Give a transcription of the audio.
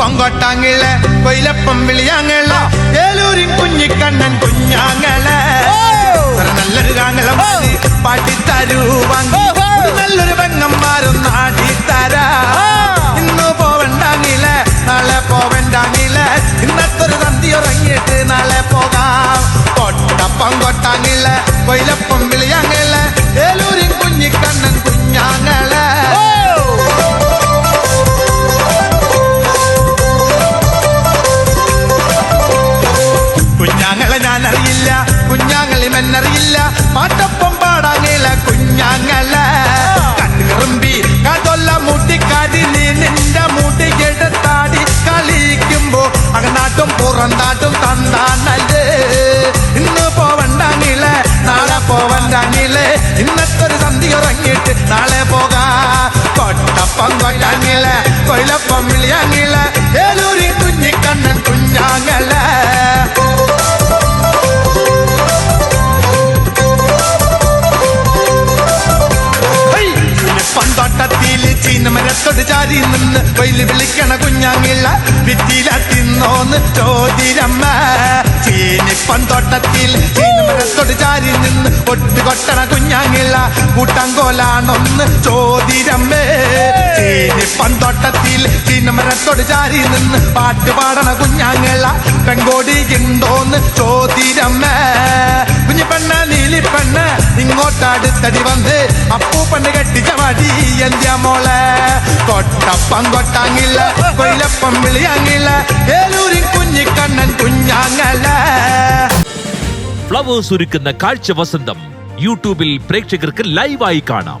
കൊട്ടാങ്ങിളെ കൊയിലപ്പം വിളിയാങ്ങള ഏലൂരിൻ കുഞ്ഞിക്കണ്ണൻ കുഞ്ഞാങ്ങളെ നല്ലൊരു കാങ്ങളം കുഞ്ഞാങ്ങളി മെന്നറിയില്ല പാട്ടൊപ്പം പാടാങ്ങില കുഞ്ഞാങ്ങളെ കണ്ണുറുമ്പി കതൊല്ല മുട്ടിക്കാടി നീ നിന്റെ മുടിയെടുത്താടി കളിക്കുമ്പോ അകനാട്ടും പുറന്താട്ടും തന്നാണല്ലേ ഇന്ന് പോവണ്ടാങ്ങിലെ നാളെ പോവണ്ടാങ്ങിലെ ഇന്നത്തൊരു സന്ധി ഇറങ്ങിയിട്ട് നാളെ പോകാ കൊട്ടപ്പം കൊല്ലാങ്ങിലെ കൊയിലപ്പം വിളിയാങ്ങിലെ ചാരി നിന്ന് വെയിൽ വിളിക്കണ കുഞ്ഞാങ്ങില്ല ഭിത്തിയില തിന്നോന്ന് ചോദിരമ്മ. ചീനിപ്പന്തോട്ടത്തിൽ ചീനമരത്തോട് ചാരി നിന്ന് ഒട്ടുകൊട്ടണ കൊട്ടണ കുഞ്ഞാങ്ങില്ല കൂട്ടങ്കോലാണൊന്ന് ചോദിരമ്മേ. പന്തോട്ടത്തിൽ തിന്മരത്തോട് ചാരി നിന്ന് പാട്ട് പാടണ കുഞ്ഞാങ്ങള പെങ്കോടി കിണ്ടോന്ന് ചോദിരമ്മേ കുഞ്ഞു പെണ്ണ നീലി പെണ്ണ് ഇങ്ങോട്ടടുത്തടി വന്ന് അപ്പൂപ്പണ്ട് കെട്ടിച്ച മടി എന്റെ മോളെ. കൊട്ടപ്പം കൊട്ടാങ്ങില്ല കൊയിലപ്പം വിളിയാങ്ങില്ല ഏലൂരിൻ കുഞ്ഞിക്കണ്ണൻ കുഞ്ഞാങ്ങല ഫ്ലവേഴ്സ് ഒരുക്കുന്ന കാഴ്ച വസന്തം യൂട്യൂബിൽ പ്രേക്ഷകർക്ക് ലൈവായി കാണാം.